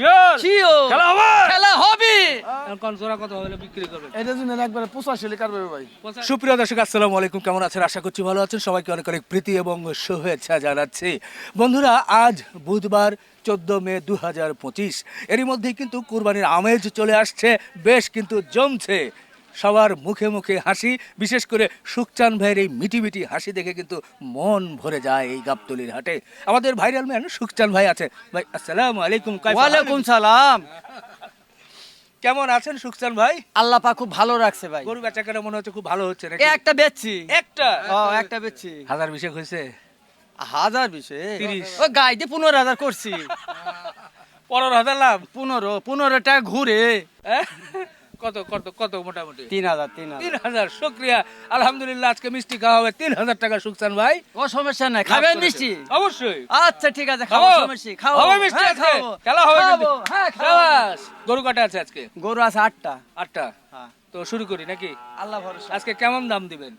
Sure? Sure খেলা হবে? খেলা হবে! কোন জোড়া কত হলে বিক্রি করবেন এটা জন্য একবারে পঁচাশি লিটার পাবে ভাই। সুপ্রিয় দর্শক আসসালামু আলাইকুম। কেমন আছেন? আশা করছি ভালো আছেন। সবাইকে অনেক অনেক প্রীতি এবং শুভেচ্ছা জানাচ্ছি। বন্ধুরা আজ বুধবার চোদ্দ মে দু হাজার পঁচিশ। এরই মধ্যেই কিন্তু কুরবানির আমেজ চলে আসছে। বেশ কিন্তু জমছে। সবার মুখে মুখে হাসি বিশেষ করে সুকচান ভাইয়ের এই মিটি মিটি হাসি দেখে কিন্তু মন ভরে যায় এই গাবতলির হাটে। আমাদের ভাইরাল ম্যান সুকচান ভাই আছে। ভাই আসসালাম আলাইকুম ওয়ালাইকুম সালাম। কেমন আছেন সুকচান ভাই? আল্লাহ পাক খুব ভালো রাখছে ভাই। গরু বেচা কেনা মনে হচ্ছে খুব ভালো হচ্ছে নাকি? একটা বেচছি। একটা? ও একটা বেচছি। হাজার বিশেক হয়েছে? হাজার বিশে তিরিশ। ও গাই দিয়ে পনেরো হাজার করছি। পনেরো হাজার লাভ? পনেরো পনেরো টাকা ঘুরে? কত কত কত মোটামুটি? তিন হাজার তিন তিন হাজার শুক্রিয়া। আলহামদুলিল্লাহ আজকে মিষ্টি খাওয়া হবে। তিন হাজার টাকা সুকসান ভাই। ও সমস্যা নাই খাবেন মিষ্টি? অবশ্যই। আচ্ছা ঠিক আছে খাব খাব? খাব। হবে মিষ্টি হ্যাঁ, আজকে? খাব। খেলা হবে কিন্তু? হ্যাঁ। গরু কাটা আছে আজকে? গরু আছে আটটা। আটটা? হ্যাঁ। তো শুরু করি নাকি? আল্লাহ ভরসা। আজকে কেমন দাম দিবেন?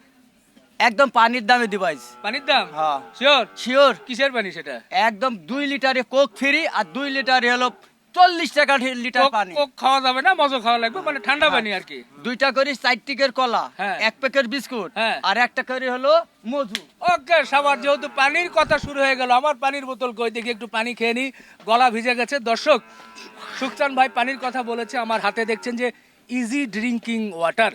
একদম পানির দামে দিবাইস পানির দাম? হ্যাঁ। শিওর শিওর কিসের পানি সেটা? একদম দুই লিটারে কোক ফ্রি আর দুই লিটারে হলো চল্লিশ টাকা লিটার পানি। কোক খাওয়া যাবে না মজা খাওয়া লাগবে মানে ঠান্ডা পানি আর কি। দুইটা করে চার কলা হ্যাঁ। এক প্যাকেট বিস্কুট হ্যাঁ। আর একটা করে হলো মধু। ওকে সবার যেহেতু পানির কথা শুরু হয়ে গেল আমার পানির বোতল কই দেখি একটু পানি খেয়ে নি। গলা ভিজে গেছে। দর্শক সুখচান ভাই পানির কথা বলেছে আমার হাতে দেখছেন যে ইজি ড্রিঙ্কিং ওয়াটার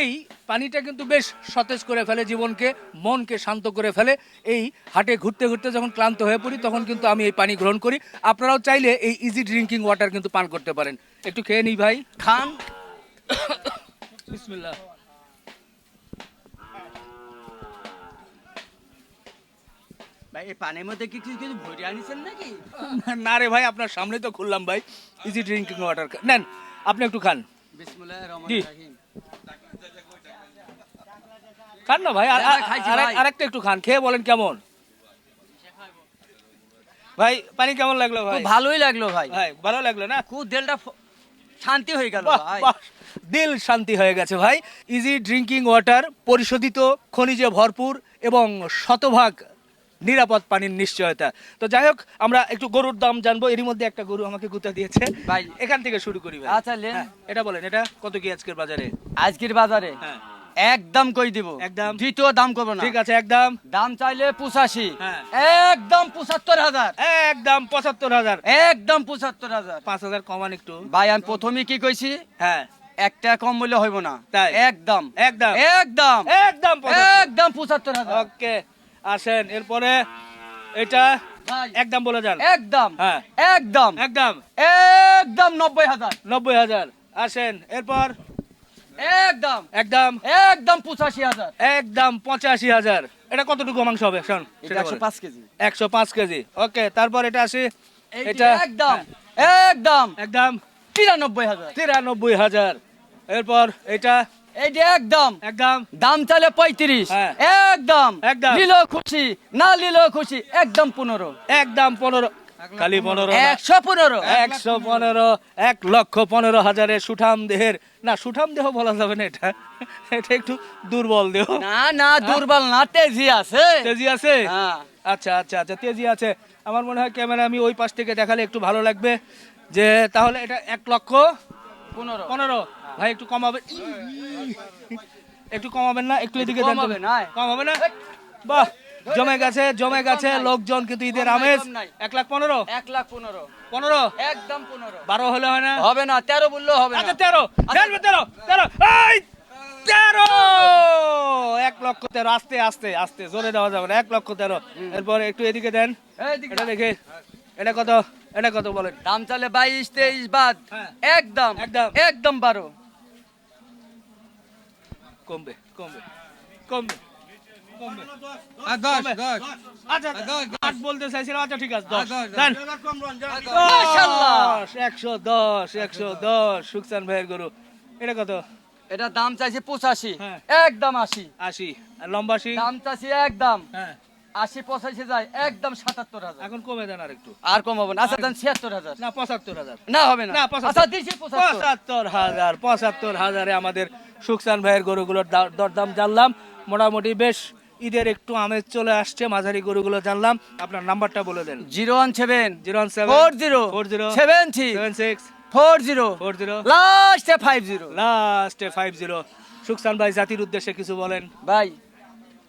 এই পানিটা কিন্তু বেশ সতেজ করে ফেলে জীবনকে মনকে শান্ত করে ফেলে। এই হাটে ঘুরতে ঘুরতে যখন ক্লান্ত হয়ে পড়ি তখন কিন্তু আমি এই পানি গ্রহণ করি। আপনারাও চাইলে এই ইজি ড্রিঙ্কিং ওয়াটার কিন্তু পান করতে পারেন। একটু খেয়ে নিই ভাই। খান। বিসমিল্লাহ। ভাই এই পানির মধ্যে কি কিছু কিছু ভরে আনিছেন নাকি? না রে ভাই আপনার সামনে তো খুললাম ভাই। ইজি ড্রিঙ্কিং ওয়াটার নেন আপনি একটু খান। জি। খান না ভাই। আরেকটা একটু খান খেয়ে বলেন কেমন? ভাই পানি কেমন লাগল ভাই? ভালোই লাগল ভাই। ভাই ভালো লাগল না? খুব দিলটা শান্তি হয়ে গেল ভাই। দিল শান্তি হয়ে গেছে ভাই। ইজি ড্রিঙ্কিং ওয়াটার পরিশোধিত খনিজে ভরপুর এবং শতভাগ নিরাপদ পানির নিশ্চয়তা। তো যাই হোক আমরা একটু গরুর দাম জানব। এরই মধ্যে একটা গরু আমাকে গুতা দিয়েছে। ভাই। এখান থেকে শুরু করি ভাই। আচ্ছা, লেন। হ্যাঁ, এটা বলেন এটা কত কি আজকের বাজারে? আজকের বাজারে? হ্যাঁ। একদম কই দিব? একদম। দ্বিতীয় দাম করব না। ঠিক আছে একদম। দাম চাইলে পঁচাশি। হ্যাঁ। একদম পঁচাত্তর হাজার। একদম পঁচাত্তর হাজার। একদম পঁচাত্তর হাজার। পাঁচ হাজার কমান একটু। ভাই আমি প্রথমে কি কইছি? হ্যাঁ। একটা কম মূল্য হইব না। তাই? একদম। একদম। একদম। একদম একদম পঁচাত্তর হাজার। ওকে। আসেন এরপরে এটা একদম বলে যান। একদম হ্যাঁ। একদম। একদম। একদম নব্বই হাজার। নব্বই হাজার। আসেন এরপর একদম। একদম। একদম পঁচাশি হাজার। একদম পঁচাশি হাজার। এটা কতটুকু মাংস হবে? শোন একশো পাঁচ কেজি। একশো পাঁচ কেজি। ওকে তারপর এটা আসি। এটা একদম। হ্যাঁ, একদম। একদম। তিরানব্বই হাজার। তিরানব্বই হাজার। এরপর এটা এইটা একদম। একদম। দাম চাইলে পঁয়ত্রিশ। হ্যাঁ। একদম। একদম। নিলেও খুশি না নিলেও খুশি একদম পনেরো। একদম পনেরো। খালি পনেরো একশো পনেরো। একশো পনেরো এক লক্ষ পনেরো সুঠাম দেহের। না সুঠাম দেহ বলা যাবে না এটা। এটা একটু দুর্বল দেহ। না না দুর্বল না তেজি আছে। তেজি আছে? হ্যাঁ। আচ্ছা আচ্ছা আচ্ছা তেজি আছে। আমার মনে হয় ক্যামেরা আমি ওই পাশ থেকে দেখালে একটু ভালো লাগবে। যে তাহলে এটা এক লক্ষ পনেরো। পনেরো। ভাই একটু কমাবেন একটু কমাবেন না একটু এদিকে দেন তো। কমাবে না। বাহ জমে গেছে জমে গেছে। লোকজন কিন্তু ঈদের আমেজ। এক লাখ পনেরো? এক লাখ পনেরো। পনেরো? একদম পনেরো। বারো হলে হয় না? হবে না তেরো বললেও হবে না। আচ্ছা তেরো। তেরো তেরো। তেরো তেরো! এক লক্ষ তেরো। আস্তে আস্তে আস্তে। জোরে দেওয়া যাবে না। এক লক্ষ তেরো। এরপর একটু এদিকে দেন। এটা দেখে। এটা কত? এটা কত বলেন? দাম চালে বাইশ তেইশ বাদ। হ্যাঁ। একদম। একদম। একদম বারো। কমবে কমবে কমবে আচ্ছা আচ্ছা এটা কত? এটা দাম চাইছে পঁচাশি। হ্যাঁ। একদম আশি। আশি। আর লম্বা দাম চাইছে একদম। হ্যাঁ। আশি পঁচাশি যায় একদম সাতাত্তর হাজার। এখন কমে দেন আর একটু আর কমাবো না। আচ্ছা দেন ছিয়াত্তর হাজার। না পঁচাত্তর হাজার। না হবে না। আচ্ছা পঁচাত্তর। হাজার পঁচাত্তর হাজারে আমাদের সুকসান ভাইয়ের গরুগুলোর দরদাম জানলাম। মোটামুটি বেশ ঈদের একটু আমেজ চলে আসছে মাঝারি গরুগুলো জানলাম। আপনার নাম্বারটা বলে দেন। Zero one seven. Zero one seven. Four zero. Four zero. Seven three. Seven six. Four zero. Four zero. লাস্টে ফাইভ জিরো। লাস্টে ফাইভ জিরো। সুকসান ভাই জাতির উদ্দেশ্যে কিছু বলেন। ভাই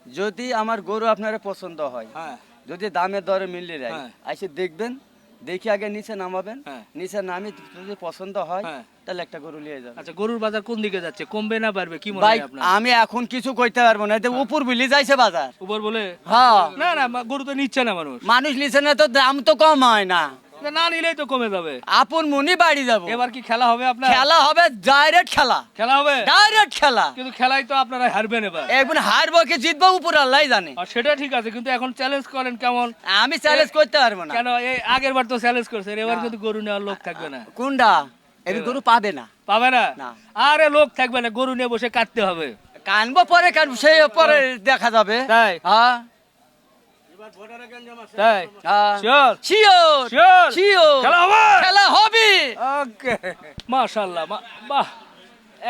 যদি আমার গরু আপনার পছন্দ হয় হ্যাঁ। যদি দামের দরে মিলিয়ে যায় হ্যাঁ। এসে দেখবেন দেখে আগে নিচে নামাবেন হ্যাঁ। নিচে নামি যদি পছন্দ হয়। তাহলে একটা গরু নিয়ে যাবেন। আচ্ছা গরুর বাজার কোন দিকে যাচ্ছে? কমবে না বাড়বে? কি মনে হয় আপনার? আমি এখন কিছু কইতে পারব না উপর বিলি যাইছে বাজার। উপর বলে? হ্যাঁ। না না গরু তো নিচ্ছে না মানুষ। মানুষ নিচে না তো দাম তো কম হয় না। না, না নিলেই তো কমে যাবে। আপন মনি বাড়ি যাব। এবার কি খেলা হবে আপনার? খেলা হবে ডাইরেক্ট খেলা। খেলা হবে? ডাইরেক্ট খেলা। কিন্তু খেলায় তো আপনারা হারবেন এবার। এখন হারবো কি জিতবো উপর আল্লাহ জানে। সেটা ঠিক আছে কিন্তু এখন চ্যালেঞ্জ করেন কেমন? আমি চ্যালেঞ্জ করতে পারব না। কেন? এই আগের বার তো চ্যালেঞ্জ করছেন এবার কিন্তু গরু নেওয়ার লোক থাকবে না। কোনটা? এবার গরু পাবে না। পাবে না? না। আরে লোক থাকবে না গরু নিয়ে বসে কাটতে হবে। কানবো পরে কানবো সেই পরে দেখা যাবে। তাই? হ্যাঁ। তাই? হ্যাঁ শিওর শিওর শিওর শিওর খেলা হবে? খেলা হবে। ওকে। মাশাআল্লাহ বাহ।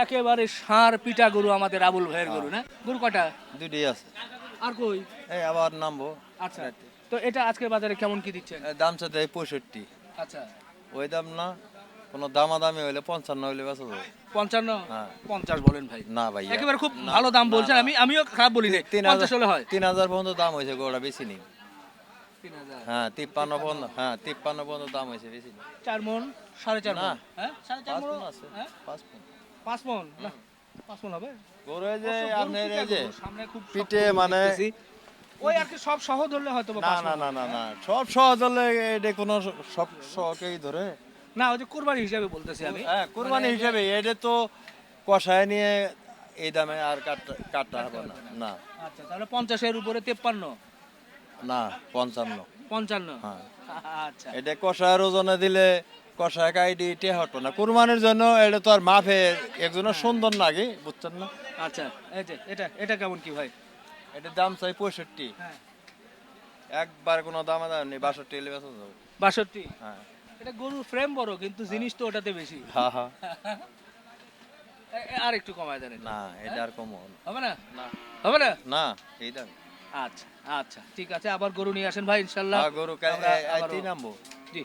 একেবারে ষাঁড় পিটা গরু আমাদের আবুল ভাইয়ের গরু না? গরু কটা? দুটি আছে। আর কই? এই আবার নামবো। আচ্ছা তো এটা আজকের বাজারে কেমন কি দিচ্ছেন? দাম চাতে পঁয়ষট্টি। আচ্ছা। ওই দাম না কোনো দামাদামি হইলে পঞ্চান্ন হইলে বেচা যাবে। পঞ্চান্ন? হ্যাঁ। পঞ্চাশ বলেন ভাই। না ভাই একেবারে খুব ভালো দাম বলছেন। আমি আমিও খারাপ বলি না তিন পঞ্চাশ হলে হয়। তিন হাজার পর্যন্ত দাম হয়েছে গোড়া বেশি নেই। হ্যাঁ তিপ্পান্ন পর্যন্ত হ্যাঁ তিপ্পান্ন পর্যন্ত দাম হয়েছে বেশি চার মন সাড়ে চার না। মন। হ্যাঁ? সাড়ে চার মন? আছে। হ্যাঁ? পাঁচ মণ। পাঁচ মন? না পাঁচ মন হবে? গরু যে আপনার এই যে সামনে খুব পিঠে মানে ওই আর কি সব সহ ধরলে হয়তো না না না না না। সব সহজ হলে এটা কোনো সব শখেই ধরে। না ওই যে কোরবানি হিসাবে বলতেছি আমি। হ্যাঁ কোরবানি মানে হিসেবে এটা তো কষায় নিয়ে এই দামে আর কাটতে কাটতে হবে না না। আচ্ছা তাহলে পঞ্চাশের উপরে তেপ্পান্ন? না পঞ্চান্ন। পঞ্চান্ন? হ্যাঁ। আচ্ছা। এটা কষায়ের ওজনে দিলে কষায় কাইডি টে হতো না। কুরবানির জন্য এটা তো আর মাফে একজনের সুন্দর লাগে বুঝছেন না? আচ্ছা এই যে এটা এটা কেমন কি ভাই? এটার দাম চাই পঁয়ষট্টি। হ্যাঁ। একবার কোনো দাম দাম নেই বাষট্টি এলে বেচা যাবে। বাষট্টি? হ্যাঁ। এটা গরুর ফ্রেম বড় কিন্তু জিনিস তো ওটাতে বেশি। হ্যাঁ হ্যাঁ। আর একটু কমায় দেন না এটা আর কম হবে না। হবে না? না এই দাম আচ্ছা আচ্ছা ঠিক আছে আবার গরু নিয়ে আসেন ভাই হ্যাঁ, গরু নামবো। জি।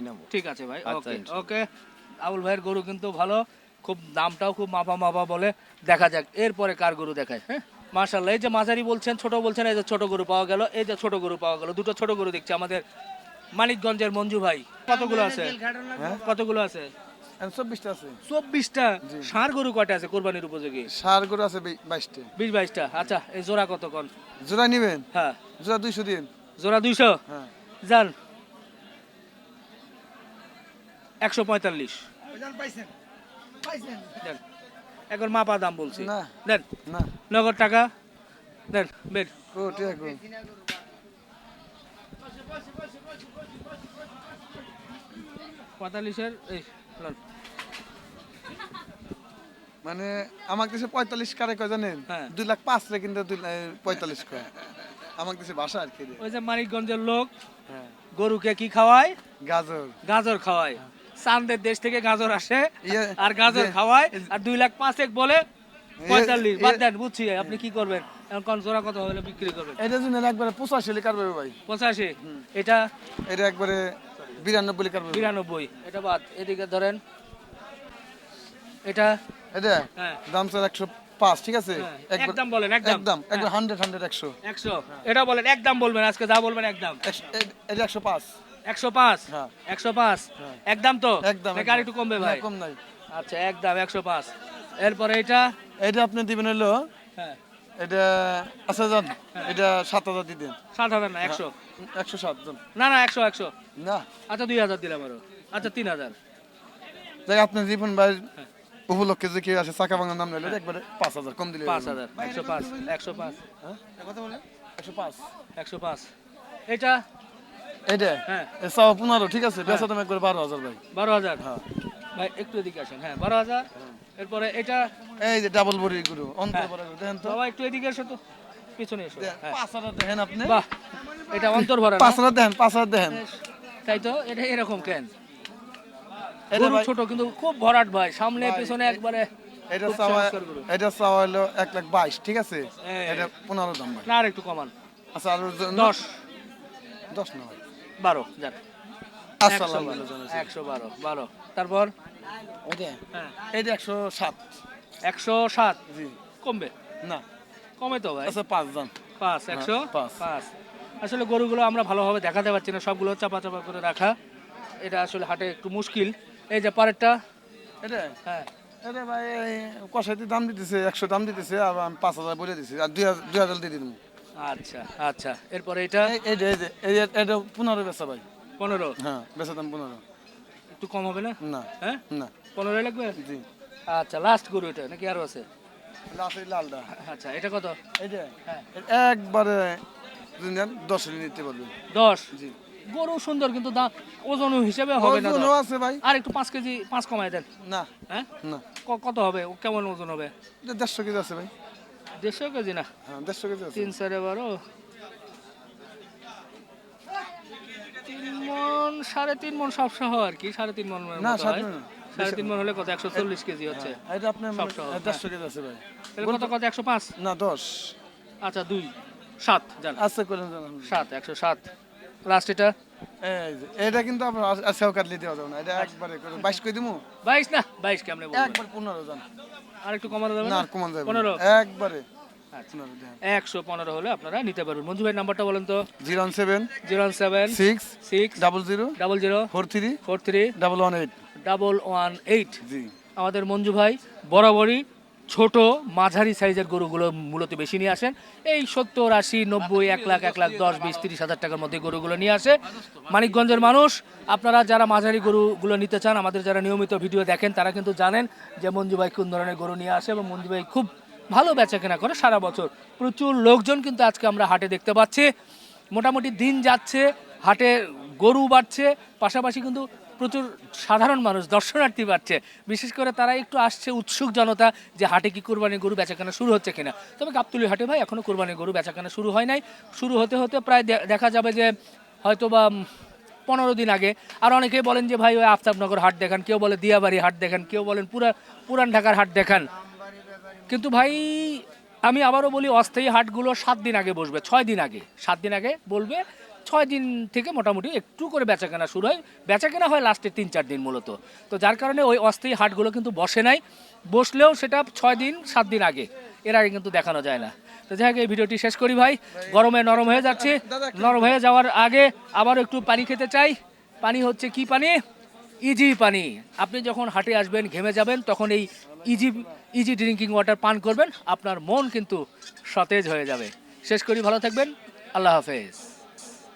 নামবো। ঠিক আছে ভাই আচ্ছা, ওকে ওকে। আবুল ভাইয়ের গরু কিন্তু ভালো খুব দামটাও খুব মাপা মাপা বলে। দেখা যাক এরপরে কার গরু দেখায় হ্যাঁ? মার্শাল্লাহ এই যে মাঝারি বলছেন ছোট বলছেন এই যে ছোট গরু পাওয়া গেল এই যে ছোট গরু পাওয়া গেল দুটো ছোট গরু দেখছি আমাদের মানিকগঞ্জের মঞ্জু ভাই। কতগুলো আছে? কতগুলো আছে? চব্বিশটা আছে। চব্বিশটা? ষাঁড় গরু কয়টা আছে কোরবানির উপযোগী? সার গরু আছে বাইশটা। বিশ বাইশটা। আচ্ছা এই জোড়া কত কন? জোড়া নিবেন? হ্যাঁ। জোড়া দুইশো দিন। জোড়া দুইশো? হ্যাঁ। যান একশো পঁয়তাল্লিশ। এখন মাপা দাম বলছি। না। দেন। নগদ টাকা। দেন বেড ও ঠিক আছে পঁয়তাল্লিশের এই মানে আমার দেশে পঁয়তাল্লিশ কারে কয় জানেন? হ্যাঁ। দুই লাখ পাঁচ রে কিন্তু দুই পঁয়তাল্লিশ কয়। আমার দেশে ভাষা আর কি ওই যে মানিকগঞ্জের লোক হ্যাঁ। গরুকে কি খাওয়ায়? গাজর। গাজর খাওয়ায়। চান্দের দেশ থেকে গাজর আসে ইয়ে- আর গাজর যে- খাওয়ায়। আর দুই লাখ পাঁচেক বলে পঁয়তাল্লিশ। ইয়ে- বাদ দেন বুঝছি। আপনি কি করবেন? এখন জোড়া কত হলে বিক্রি করবেন? এটা জন্য একবারে পঁচাশি লিকার পাবে ভাই। পঁচাশি? এটা? এটা একবারে বিরানব্বই লিকার পাবে বিরানব্বই। এটা বাদ এদিকে ধরেন। এটা? এটা হ্যাঁ। দাম স্যার একশো পাঁচ ঠিক আছে? হ্যাঁ, একদম বলেন, একদম। একদম হান্ড্রেড হান্ড্রেড একশো। একশো। এটা বলেন একদম বলবেন আজকে যা বলবেন একদম। এটা একশো পাঁচ। একশো পাঁচ? হ্যাঁ। একশো পাঁচ? হ্যাঁ। একদম তো? একদম আর একটু কমবে ভাই? কম নাই। আচ্ছা একদম একশো পাঁচ। এরপরে এটা? এটা আপনি দিবেন হলো হ্যাঁ। এটা আচ্ছা যান এটা সাত হাজার দিয়ে দেন। সাত হাজার না একশো। একশো সাত জন। না না একশো একশো। না। আচ্ছা দুই হাজার দিলাম আরও। আচ্ছা তিন হাজার। দেখ আপনি জীবন ভাই উপলক্ষে যে কেউ আসে চাকা ভাঙার নাম নিলে একবারে পাঁচ হাজার কম দিলে পাঁচ হাজার একশো পাঁচ একশো পাঁচ। একশো পাঁচ। একশো পাঁচ। এটা এটা হ্যাঁ। চাও পনেরো ঠিক আছে? বেচা দাম একবারে বারো হাজার ভাই। বারো হাজার? হ্যাঁ। ভাই একটু এদিকে আসেন। হ্যাঁ বারো হাজার। এরপরে এটা এই যে ডাবল বড়ি গুরু অন্তর বড় গুরু দেখেন তো। বাবা একটু এদিকে এসো তো পিছনে এসো। হ্যাঁ। পাঁচ হাজার দেখেন আপনি। বাহ এটা অন্তর ভরা না? পাঁচ হাজার দেখেন পাঁচ হাজার দেখেন তাই তো এটা এরকম কেন? এটা ছোট কিন্তু খুব ভরাট ভাই। সামনে পেছনে একবারে এটা চাওয়া এটা চাওয়া হলো এক লাখ বাইশ ঠিক আছে? এটা পনেরো দাম ভাই। না আর একটু কমান। আচ্ছা আর দশ। দশ না বারো যান। আচ্ছা একশো বারো, বারো। তারপর? হ্যাঁ এইটা একশো সাত। একশো সাত? জি। কমবে? না। কমে তো ভাই। আচ্ছা পাঁচ দাম পাঁচ একশো? পাঁচ। পাঁচ। আসলে গরুগুলো আমরা ভালোভাবে দেখাতে পারছি না সবগুলো চাপা চাপা করে রাখা। এটা আসলে হাটে একটু মুশকিল। এই যে পরেরটা? এটা? হ্যাঁ। এটা ভাই এই কষাইতে দাম দিতেছে একশো দাম দিতেছে আর আমি পাঁচ হাজার বলে দিছি। আর দুই হাজার দুই হাজার দিয়ে দিলাম আচ্ছা আচ্ছা। এরপরে এটা? এই- এই যে এই যে এই যে- এটা পনেরো বেচা ভাই। পনেরো? হ্যাঁ বেচা দাম পনেরো। একটু কম হবে না? না হ্যাঁ? না। পনেরোই লাগবে? জি। আচ্ছা লাস্ট গরু এটা নাকি আরও আছে? লাস্ট লালটা আচ্ছা এটা কত? এটা হ্যাঁ। একবারে দশ নিতে পারবেন দশ? জি। গরু সুন্দর কিন্তু দাম ওজন হিসেবে হবে না ওজন আছে ভাই। আর একটু 5 কেজি 5 কমায় দেন। না হ্যাঁ? না। কত হবে? ও কেমন ওজন হবে? 150 কেজি আছে ভাই। 150 কেজি না? হ্যাঁ 150 কেজি আছে। 3 4 12 সাড়ে তিন মন সব সহ আর কি সাড়ে তিন মন না, সাড়ে তিন সাড়ে তিন মন হলে কত একশো চল্লিশ কেজি হচ্ছে এটা আপনার সব সহ, এটা দেড়শো কেজি আছে ভাই। কত কত একশো পাঁচ? না দশ। আচ্ছা দুই। সাত জান। করে সাত একশো সাত। লাস্ট এটা? এটা কিন্তু আপনার আজকেও কাটলে দেওয়া যাবে না। এটা একবারে বাইশ দিমু? বাইশ না বাইশ কেমনে বলবেন একবার পনেরো জান। আর একটু কমানো যাবে না যাবে পনেরো। একবারে। আচ্ছা একশো পনেরো হলে আপনারা নিতে পারবেন। মঞ্জু ভাই নাম্বারটা বলেন তো। Zero seven zero seven six six double zero double zero four three four three double one eight. Double one eight. জি। আমাদের মঞ্জু ভাই বরাবরই ছোট মাঝারি সাইজের গরুগুলো মূলত বেশি নিয়ে আসেন। এই সত্তর আশি নব্বই এক লাখ এক লাখ দশ বিশ তিরিশ হাজার টাকার মধ্যে গরুগুলো নিয়ে আসে। মানিকগঞ্জের মানুষ আপনারা যারা মাঝারি গরুগুলো নিতে চান আমাদের যারা নিয়মিত ভিডিও দেখেন তারা কিন্তু জানেন যে মঞ্জু ভাই কোন ধরনের গরু নিয়ে আসে এবং মঞ্জু ভাই খুব ভালো বেচা কেনা করে সারা বছর। প্রচুর লোকজন কিন্তু আজকে আমরা হাটে দেখতে পাচ্ছি। মোটামুটি দিন যাচ্ছে, হাটে গরু বাড়ছে, পাশাপাশি কিন্তু প্রচুর সাধারণ মানুষ, দর্শনার্থী বাড়ছে। বিশেষ করে তারা একটু আসছে উৎসুক জনতা যে হাটে কি কোরবানির গরু বেচাকেনা শুরু হচ্ছে কিনা। তবে গাবতুলি হাটে ভাই এখনও কোরবানির গরু বেচাকেনা শুরু হয় নাই। শুরু হতে হতে প্রায় দেখা যাবে যে হয়তো বা পনেরো দিন আগে। আর অনেকেই বলেন যে ভাই ওই আফতাবনগর হাট দেখান, কেউ বলে দিয়াবাড়ি হাট দেখান, কেউ বলেন পুরা পুরান ঢাকার হাট দেখান। কিন্তু ভাই, আমি আবারও বলি, অস্থায়ী হাটগুলো সাত দিন আগে বসবে, ছয় দিন আগে, সাত দিন আগে বলবে, ছয় দিন থেকে মোটামুটি একটু করে বেচাকেনা শুরু হয়। বেচাকেনা হয় লাস্টে তিন, চার দিন মূলত। তো যার কারণে ওই অস্থায়ী হাটগুলো কিন্তু বসে নাই। বসলেও সেটা ছয় দিন, সাত দিন আগে। এর আগে কিন্তু দেখানো যায় না। তো যাই হোক, এই ভিডিওটি শেষ করি ভাই। গরমে নরম হয়ে যাচ্ছে। নরম হয়ে যাওয়ার আগে আবার একটু পানি খেতে চাই। পানি হচ্ছে কি পানি? ইজি পানি। আপনি যখন হাটে আসবেন, ঘেমে যাবেন, তখন এই ইজি ইজি ড্রিঙ্কিং ওয়াটার পান করবেন, আপনার মন কিন্তু সতেজ হয়ে যাবে। শেষ করি, ভালো থাকবেন। আল্লাহ হাফেজ।